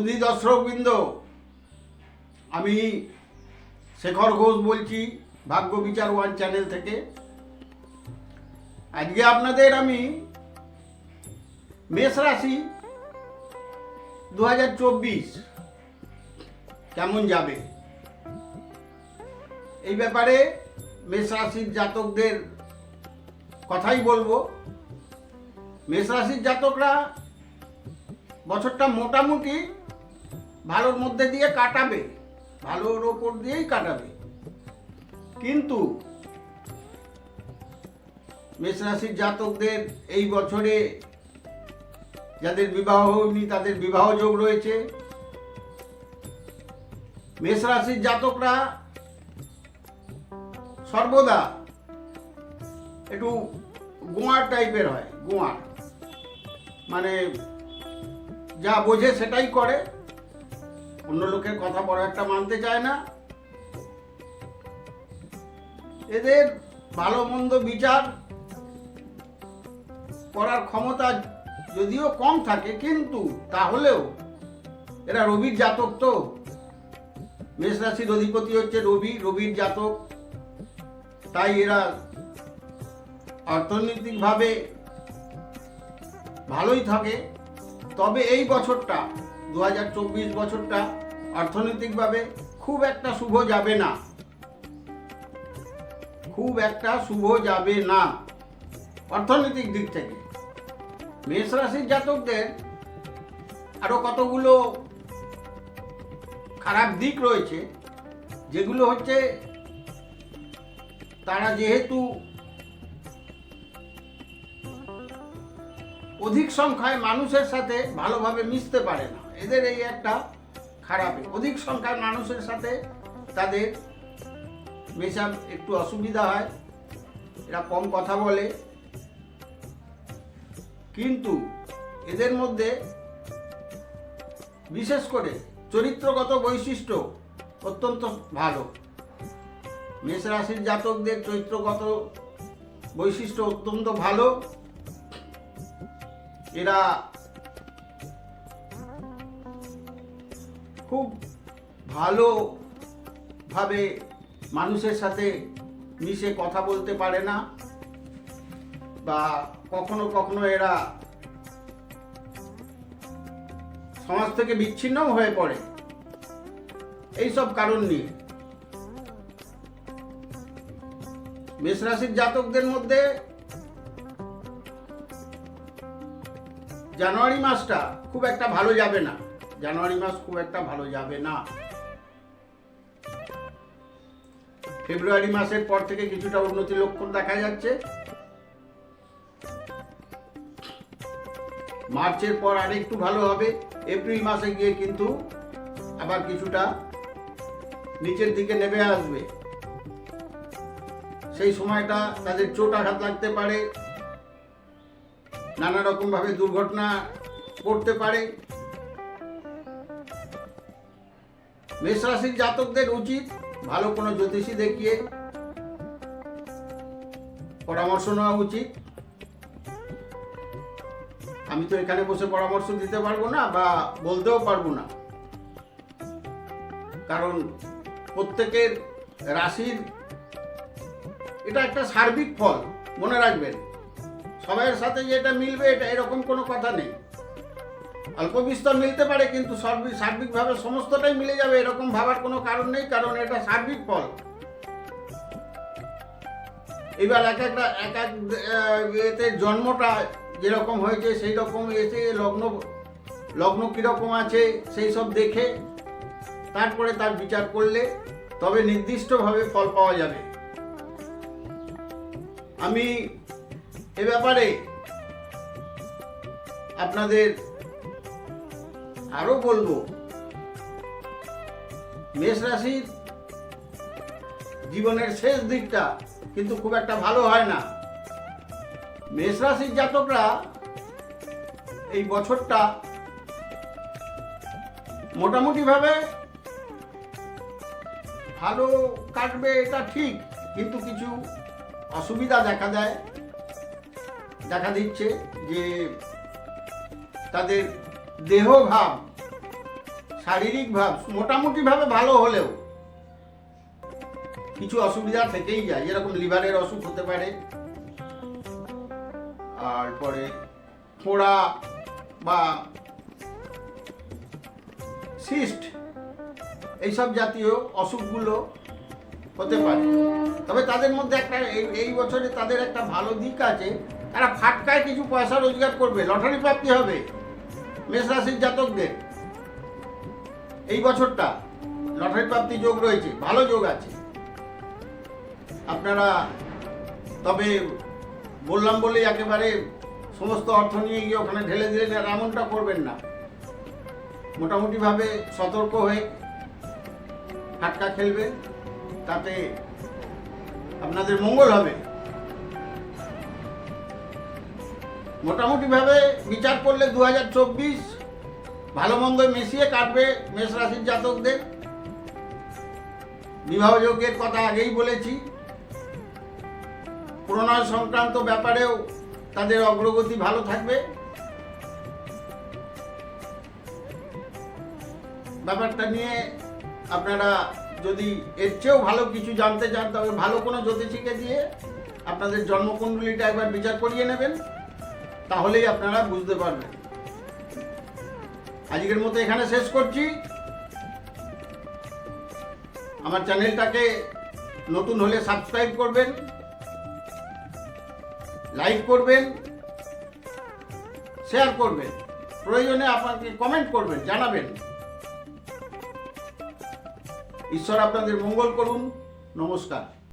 সুধী দর্শকবৃন্দ? আমি শেখর ঘোষ বলছি, ভাগ্য বিচার ওয়ান চ্যানেল থেকে। আজকে আপনাদের আমি মেষ রাশি দু হাজার চব্বিশ কেমন যাবে? এই ব্যাপারে মেষ রাশির জাতকদের কথাই বলব। মেষ রাশির জাতকরা বছরটা মোটামুটি ভালোর মধ্যে দিয়ে কাটাবে, ভালোর ওপর দিয়েই কাটাবে। কিন্তু মেষ রাশির জাতকদের এই বছরে যাদের বিবাহ হয়নি, তাদের বিবাহ যোগ রয়েছে। মেষ রাশির জাতকরা সর্বদা একটু গোয়ার টাইপের হয়, গোয়ার। মানে যা বোঝে সেটাই করে। অন্য লোকের কথা বড় একটা মানতে চায় না। এদের ভালো মন্দ বিচার করার ক্ষমতা যদিও কম থাকে, কিন্তু তাহলেও এরা রবির জাতক তো। মেষ রাশির অধিপতি হচ্ছে রবি, রবির জাতক। তাই এরা অর্থনৈতিকভাবে ভালোই থাকে। তবে এই বছরটা দু হাজার চব্বিশ বছরটা অর্থনৈতিকভাবে খুব একটা শুভ যাবে না। খুব একটা শুভ যাবে না অর্থনৈতিক দিক থেকে। মেষ রাশির জাতকদের আরও কতগুলো খারাপ দিক রয়েছে, যেগুলো হচ্ছে তারা যেহেতু অধিক সংখ্যায় মানুষের সাথে ভালোভাবে মিশতে পারে না। এদের এই একটা খারাপ, অধিক সংখ্যার মানুষের সাথে তাদের মেশা একটু অসুবিধা হয়, এরা কম কথা বলে। কিন্তু এদের মধ্যে বিশেষ করে চরিত্রগত বৈশিষ্ট্য অত্যন্ত ভালো। মেষ রাশির জাতকদের চরিত্রগত বৈশিষ্ট্য অত্যন্ত ভালো। এরা খুব ভালোভাবে মানুষের সাথে মিশে কথা বলতে পারে না, বা কখনো কখনো এরা সমাজ থেকে বিচ্ছিন্নও হয়ে পড়ে। এইসব কারণ নিয়ে। মেষ রাশির জাতকদের মধ্যে জানুয়ারি মাসটা খুব একটা ভালো যাবে না। জানুয়ারি মাস খুব একটা ভালো যাবে না। ফেব্রুয়ারি মাসের পর থেকে কিছুটা উন্নতি লক্ষণ দেখা যাচ্ছে। মার্চের পর আরেকটু ভালো হবে, এপ্রিল মাসে গিয়ে কিন্তু আবার কিছুটা নিচের দিকে নেমে আসবে। সেই সময়টা তাদের চোট আঘাত লাগতে পারে, নানা রকম ভাবে দুর্ঘটনা পড়তে পারে। মেষ রাশির জাতকদের উচিত ভালো কোনো জ্যোতিষী দেখিয়ে পরামর্শ নেওয়া উচিত। আমি তো এখানে বসে পরামর্শ দিতে পারব না বা বলতেও পারব না। কারণ প্রত্যেকের রাশির এটা একটা সার্বিক ফল, মনে রাখবেন। সবাইয়ের সাথে যে এটা মিলবে, এটা এরকম কোনো কথা নেই। অল্প বিস্তর মিলতে পারে, কিন্তু সার্বিক সার্বিকভাবে সমস্তটাই মিলে যাবে, এরকম ভাবার কোনো কারণ নেই, কারণ এটা সার্বিক ফল। এবার এক একটা এক এক এতে জন্মটা যেরকম হয়েছে সেই রকম এসে লগ্ন লগ্ন কীরকম আছে, সেই সব দেখে, তারপরে তার বিচার করলে তবে নির্দিষ্টভাবে ফল পাওয়া যাবে। আমি এ ব্যাপারে আপনাদের আরও বলব, মেষ রাশির জীবনের শেষ দিকটা কিন্তু খুব একটা ভালো হয় না। মেষ রাশির জাতকরা এই বছরটা মোটামুটি ভাবে ভালো কাটবে এটা ঠিক, কিন্তু কিছু অসুবিধা দেখা দেয়, দেখা দিচ্ছে যে তাদের দেহভাব শারীরিক ভাব মোটামুটি ভাবে ভালো হলেও কিছু অসুবিধা থেকেই যায়। যেরকম লিভারের অসুখ হতে পারে, আর পরে ফোড়া বা সিস্ট, এইসব জাতীয় অসুখগুলো হতে পারে। তবে তাদের মধ্যে একটা এই বছরে তাদের একটা ভালো দিক আছে। তারা ফাটকায় কিছু পয়সা রোজগার করবে, লটারি প্রাপ্তি হবে। মেষ রাশির জাতকদের। এই বছরটা লটারি প্রাপ্তি যোগ রয়েছে, ভালো যোগ আছে। আপনারা তবে বললাম বলেই একেবারে সমস্ত অর্থ নিয়ে গিয়ে ওখানে ঢেলে দিলেন, আর এমনটা করবেন না। মোটামুটিভাবে সতর্ক হয়ে ফাটকা খেলবে, তাতে আপনাদের মঙ্গল হবে। মোটামুটিভাবে বিচার করলে দু হাজার চব্বিশ, ভালো মন্দ মিশিয়ে কাটবে মেষ রাশির জাতকদের। বিবাহ যোগের কথা আগেই বলেছি। প্রণয় সংক্রান্ত ব্যাপারেও তাদের অগ্রগতি ভালো থাকবে। ব্যাপারটা নিয়ে আপনারা যদি এর চেয়েও ভালো কিছু জানতে চান তবে ভালো কোনো জ্যোতিষীকে দিয়ে আপনাদের জন্মকুণ্ডলীটা একবার বিচার করিয়ে নেবেন। তাহলেই আপনারা বুঝতে পারবেন। আজকের মতো এখানে শেষ করছি। আমার চ্যানেলটাকে নতুন হলে সাবস্ক্রাইব করবেন, লাইক করবেন, শেয়ার করবেন, প্রয়োজনে আপনাকে কমেন্ট করবেন, জানাবেন। ঈশ্বর আপনাদের মঙ্গল করুন। নমস্কার।